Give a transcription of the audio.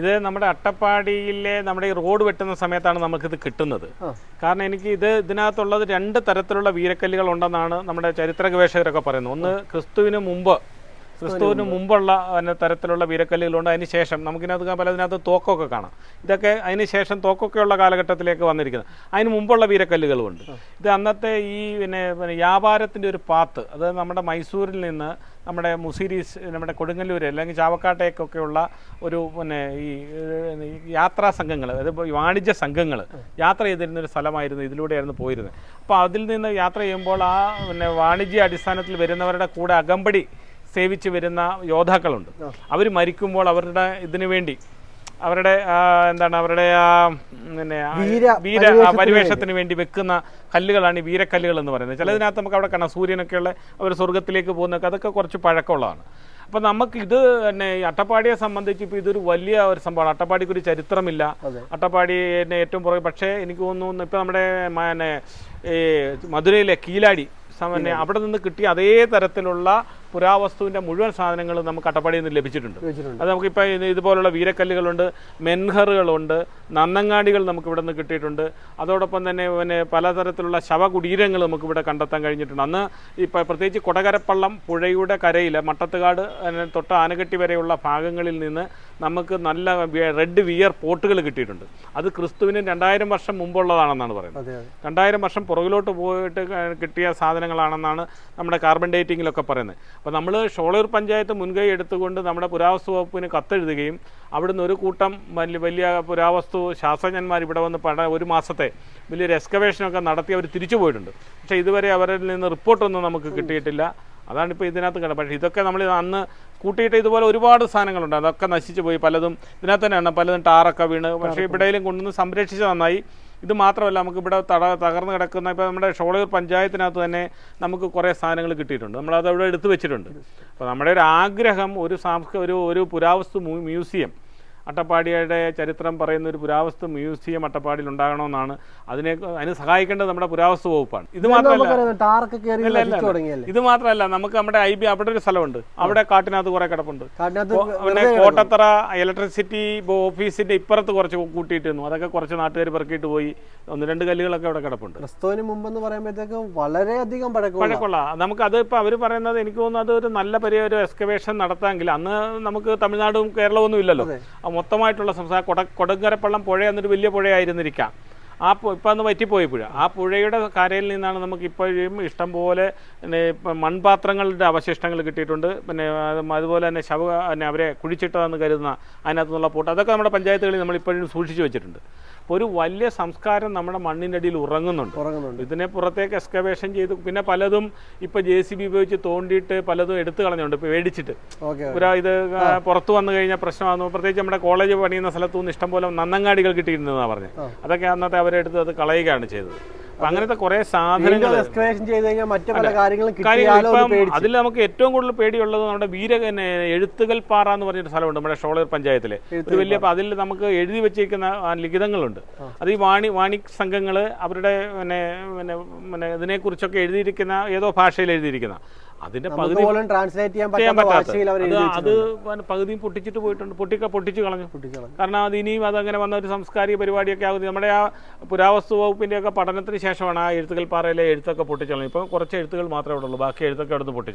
ഇത് നമ്മുടെ അട്ടപ്പാടിയിലെ നമ്മുടെ ഈ റോഡ് വെട്ടുന്ന സമയത്താണ് നമുക്കിത് കിട്ടുന്നത്. കാരണം എനിക്ക് ഇത് ഇതിനകത്തുള്ളത് രണ്ട് തരത്തിലുള്ള വീരക്കല്ലുകൾ ഉണ്ടെന്നാണ് നമ്മുടെ ചരിത്ര ഗവേഷകരൊക്കെ പറയുന്നത്. ഒന്ന് ക്രിസ്തുവിന് മുമ്പ് ക്രിസ്തുവിന് മുമ്പുള്ള തരത്തിലുള്ള വീരക്കല്ലുകളുണ്ട്. അതിന് ശേഷം നമുക്കിനകത്ത് പലതിനകത്ത് തോക്കൊക്കെ കാണാം. ഇതൊക്കെ അതിന് ശേഷം തോക്കൊക്കെയുള്ള കാലഘട്ടത്തിലേക്ക് വന്നിരിക്കുന്നത്. അതിന് മുമ്പുള്ള വീരക്കല്ലുകളുമുണ്ട്. ഇത് അന്നത്തെ ഈ പിന്നെ പിന്നെ വ്യാപാരത്തിന്റെ ഒരു പാത്ത് അത് നമ്മുടെ മൈസൂരിൽ നിന്ന് നമ്മുടെ മുസീരീസ് നമ്മുടെ കൊടുങ്ങല്ലൂർ അല്ലെങ്കിൽ ചാവക്കാട്ടേക്കൊക്കെയുള്ള ഒരു പിന്നെ ഈ യാത്രാ സംഘങ്ങൾ അതായത് വാണിജ്യ സംഘങ്ങൾ യാത്ര ചെയ്തിരുന്ന ഒരു സ്ഥലമായിരുന്നു ഇതിലൂടെയായിരുന്നു പോയിരുന്നത്. അപ്പോൾ അതിൽ നിന്ന് യാത്ര ചെയ്യുമ്പോൾ ആ പിന്നെ വാണിജ്യ അടിസ്ഥാനത്തിൽ വരുന്നവരുടെ കൂടെ അകമ്പടി സേവിച്ച് വരുന്ന യോദ്ധാക്കളുണ്ട്. അവർ മരിക്കുമ്പോൾ അവരുടെ ഇതിനു വേണ്ടി അവരുടെ എന്താണ് അവരുടെ ആ പിന്നെ വീര പരിവേഷത്തിന് വേണ്ടി. വെക്കുന്ന കല്ലുകളാണ് ഈ വീരക്കല്ലുകൾ എന്ന് പറയുന്നത്. ചിലതിനകത്ത് നമുക്ക് അവിടെ കാണാം സൂര്യനൊക്കെയുള്ള അവർ സ്വർഗത്തിലേക്ക് പോകുന്നൊക്കെ അതൊക്കെ കുറച്ച് പഴക്കമുള്ളതാണ്. അപ്പോൾ നമുക്ക് ഇത് തന്നെ അട്ടപ്പാടിയെ സംബന്ധിച്ച് ഇപ്പോൾ ഇതൊരു വലിയ ഒരു സംഭവമാണ്. അട്ടപ്പാടിക്ക് ഒരു ചരിത്രമില്ല. അട്ടപ്പാടി എന്നെ ഏറ്റവും പുറകെ പക്ഷേ എനിക്ക് തോന്നുന്നു ഇപ്പൊ നമ്മുടെ പിന്നെ ഈ മധുരയിലെ കീലാടി. അവിടെ നിന്ന് കിട്ടിയ അതേ തരത്തിലുള്ള പുരാവസ്തുവിന്റെ മുഴുവൻ സാധനങ്ങളും നമുക്ക് അട്ടപ്പാടിയിൽ നിന്ന് ലഭിച്ചിട്ടുണ്ട്. അത് നമുക്കിപ്പോൾ ഇത് ഇതുപോലുള്ള വീരക്കല്ലുകളുണ്ട് മെൻഹറുകളുണ്ട് നന്നങ്ങാടികൾ നമുക്ക് ഇവിടെ നിന്ന് കിട്ടിയിട്ടുണ്ട്. അതോടൊപ്പം തന്നെ പിന്നെ പലതരത്തിലുള്ള ശവകുടീരങ്ങൾ നമുക്ക് ഇവിടെ കണ്ടെത്താൻ കഴിഞ്ഞിട്ടുണ്ട്. അന്ന് ഇപ്പോൾ പ്രത്യേകിച്ച് കൊടകരപ്പള്ളം പുഴയുടെ കരയിൽ മട്ടത്തുകാട് തൊട്ട ആനകെട്ടി വരെയുള്ള ഭാഗങ്ങളിൽ നിന്ന് നമുക്ക് നല്ല റെഡ് വിയർ പോട്ടുകൾ കിട്ടിയിട്ടുണ്ട്. അത് ക്രിസ്തുവിന് രണ്ടായിരം വർഷം മുമ്പുള്ളതാണെന്നാണ് പറയുന്നത്. രണ്ടായിരം വർഷം പുറകിലോട്ട് പോയിട്ട് കിട്ടിയ സാധനങ്ങളാണെന്നാണ് നമ്മുടെ കാർബൺ ഡേറ്റിങ്ങിലൊക്കെ പറയുന്നത്. അപ്പോൾ നമ്മൾ ഷോളയൂർ പഞ്ചായത്ത് മുൻകൈ എടുത്തുകൊണ്ട് നമ്മുടെ പുരാവസ്തു വകുപ്പിന് കത്തെഴുതുകയും അവിടുന്ന് ഒരു കൂട്ടം വലിയ വലിയ പുരാവസ്തു ശാസ്ത്രജ്ഞന്മാർ ഇവിടെ വന്ന് പഠ ഒരു മാസത്തെ വലിയൊരു എക്സ്കവേഷനൊക്കെ നടത്തി അവർ തിരിച്ചു പോയിട്ടുണ്ട്. പക്ഷേ ഇതുവരെ അവരിൽ നിന്ന് റിപ്പോർട്ടൊന്നും നമുക്ക് കിട്ടിയിട്ടില്ല. അതാണ് ഇപ്പോൾ ഇതിനകത്ത് കണ്ടത് പക്ഷേ ഇതൊക്കെ നമ്മൾ അന്ന് കൂട്ടിയിട്ട് ഇതുപോലെ ഒരുപാട് സാധനങ്ങളുണ്ട്. അതൊക്കെ നശിച്ചു പോയി. പലതും ഇതിനകത്ത് തന്നെയാണ്. പലതും ടാറൊക്കെ വീണ്. പക്ഷേ ഇവിടെയും കൊണ്ടുവന്ന് സംരക്ഷിച്ച് നന്നായി. ഇത് മാത്രമല്ല നമുക്ക് ഇവിടെ തട തകർന്ന് കിടക്കുന്ന ഇപ്പോൾ നമ്മുടെ ഷോളയൂർ പഞ്ചായത്തിനകത്ത് തന്നെ നമുക്ക് കുറേ സാധനങ്ങൾ കിട്ടിയിട്ടുണ്ട്. നമ്മളത് അവിടെ എടുത്തു വെച്ചിട്ടുണ്ട്. അപ്പോൾ നമ്മുടെ ഒരു ആഗ്രഹം ഒരു സാംസ്ക ഒരു ഒരു പുരാവസ്തു മ്യൂസിയം അട്ടപ്പാടിയുടെ ചരിത്രം പറയുന്ന ഒരു പുരാവസ്തു മ്യൂസിയം അട്ടപ്പാടിയിൽ ഉണ്ടാകണമെന്നാണ്. അതിനെ അതിന് സഹായിക്കേണ്ടത് നമ്മുടെ പുരാവസ്തു വകുപ്പാണ്. ഇത് മാത്രമല്ല ഇത് മാത്രമല്ല നമുക്ക് നമ്മുടെ ഐ ബി അവിടെ ഒരു സ്ഥലമുണ്ട്. അവിടെ കാട്ടിനകത്ത് കുറെ കിടപ്പുണ്ട്. പിന്നെ കോട്ടത്തറ ഇലക്ട്രിസിറ്റി ഓഫീസിന്റെ ഇപ്പുറത്ത് കുറച്ച് കൂട്ടിയിട്ടിരുന്നു. അതൊക്കെ കുറച്ച് നാട്ടുകാർ പെറുക്കിയിട്ട് പോയി. ഒന്ന് രണ്ട് കല്ലുകളൊക്കെ അവിടെ കിടപ്പുണ്ട്. ക്രിസ്തുവിന് മുമ്പെന്ന് പറയുമ്പോഴത്തേക്കും വളരെയധികം പഴക്കമുള്ള നമുക്ക് അത് ഇപ്പൊ അവർ പറയുന്നത് എനിക്ക് തോന്നുന്നു അത് ഒരു നല്ല പരിയ ഒരു എക്സ്കവേഷൻ നടത്താമെങ്കിൽ അന്ന് നമുക്ക് തമിഴ്നാടും കേരളവും ഒന്നും ഇല്ലല്ലോ. മൊത്തമായിട്ടുള്ള സംസ്ഥാന കൊട കൊടുങ്കരപ്പള്ളം പുഴ എന്നൊരു വലിയ പുഴയായിരുന്നിരിക്കാം. ആ ഇപ്പം അന്ന് വറ്റിപ്പോയി പുഴ. ആ പുഴയുടെ കരയിൽ നിന്നാണ് നമുക്ക് ഇപ്പോഴും ഇഷ്ടംപോലെ പിന്നെ മൺപാത്രങ്ങളുടെ അവശിഷ്ടങ്ങൾ കിട്ടിയിട്ടുണ്ട്. പിന്നെ അതുപോലെ തന്നെ ശവ പിന്നെ അവരെ കുഴിച്ചിട്ടതെന്ന് കരുതുന്ന അതിനകത്തുനിന്നുള്ള പൂട്ട്. അതൊക്കെ നമ്മുടെ പഞ്ചായത്തുകളിൽ നമ്മൾ ഇപ്പോഴും സൂക്ഷിച്ചു വെച്ചിട്ടുണ്ട്. ഒരു വലിയ സംസ്കാരം നമ്മുടെ മണ്ണിന്റെ അടിയിൽ ഉറങ്ങുന്നുണ്ട്. ഉറങ്ങുന്നുണ്ട്. ഇതിനെ പുറത്തേക്ക് എക്സ്കവേഷൻ ചെയ്ത് പിന്നെ പലതും ഇപ്പൊ ജെ സി ബി ഉപയോഗിച്ച് തോണ്ടിയിട്ട് പലതും എടുത്തു കളഞ്ഞുണ്ട് ഇപ്പൊ മേടിച്ചിട്ട് ഓക്കെ ഒരു ഇത് പുറത്തു വന്നു കഴിഞ്ഞാൽ പ്രശ്നമാകുന്നു. പ്രത്യേകിച്ച് നമ്മുടെ കോളേജ് പണിയുന്ന സ്ഥലത്തു നിന്ന് ഇഷ്ടംപോലെ നന്നങ്ങാടികൾ കിട്ടിയിരുന്നതാണ് പറഞ്ഞത്. അതൊക്കെ അന്നത്തെ അവരെടുത്ത് അത് കളയുകയാണ് ചെയ്തത്. അങ്ങനത്തെ കുറെ സാധനങ്ങൾ ചെയ്ത് കഴിഞ്ഞാൽ മറ്റു പല കാര്യങ്ങളും അതിൽ നമുക്ക് ഏറ്റവും കൂടുതൽ പേടിയുള്ളത് നമ്മുടെ വീര എഴുത്തുകൽ പാറ എന്ന് പറഞ്ഞൊരു സ്ഥലമുണ്ട് നമ്മുടെ ഷോളർ പഞ്ചായത്തിൽ ഒരു വലിയ അതിൽ നമുക്ക് എഴുതി വെച്ചിരിക്കുന്ന ലിഖിതങ്ങളുണ്ട്. അത് ഈ വാണി വാണി സംഘങ്ങൾ അവരുടെ പിന്നെ പിന്നെ പിന്നെ ഇതിനെക്കുറിച്ചൊക്കെ എഴുതിയിരിക്കുന്ന ഏതോ ഭാഷയിൽ എഴുതിയിരിക്കുന്ന. അതിന്റെ പകുതി ട്രാൻസ്ലേറ്റ് ചെയ്യാൻ പറ്റാത്ത അത് പകുതിയും പൊട്ടിച്ചിട്ട് പോയിട്ടുണ്ട്. പൊട്ടിക്ക പൊട്ടിച്ചു കളഞ്ഞു. കാരണം അത് ഇനിയും അതങ്ങനെ വന്ന ഒരു സാംസ്കാരിക പരിപാടിയൊക്കെ ആകുന്നത് നമ്മുടെ ആ പുരാവസ്തു വകുപ്പിന്റെ ഒക്കെ പഠനത്തിന് ശേഷമാണ് ആ എഴുത്തുകൾ പാറയിലെ എഴുത്തൊക്കെ പൊട്ടിച്ചു കളഞ്ഞു. ഇപ്പം കുറച്ച് എഴുത്തുകൾ മാത്രമേ ഉള്ളൂ. ബാക്കി എഴുത്തൊക്കെ അവിടെ നിന്ന് പൊട്ടിച്ചു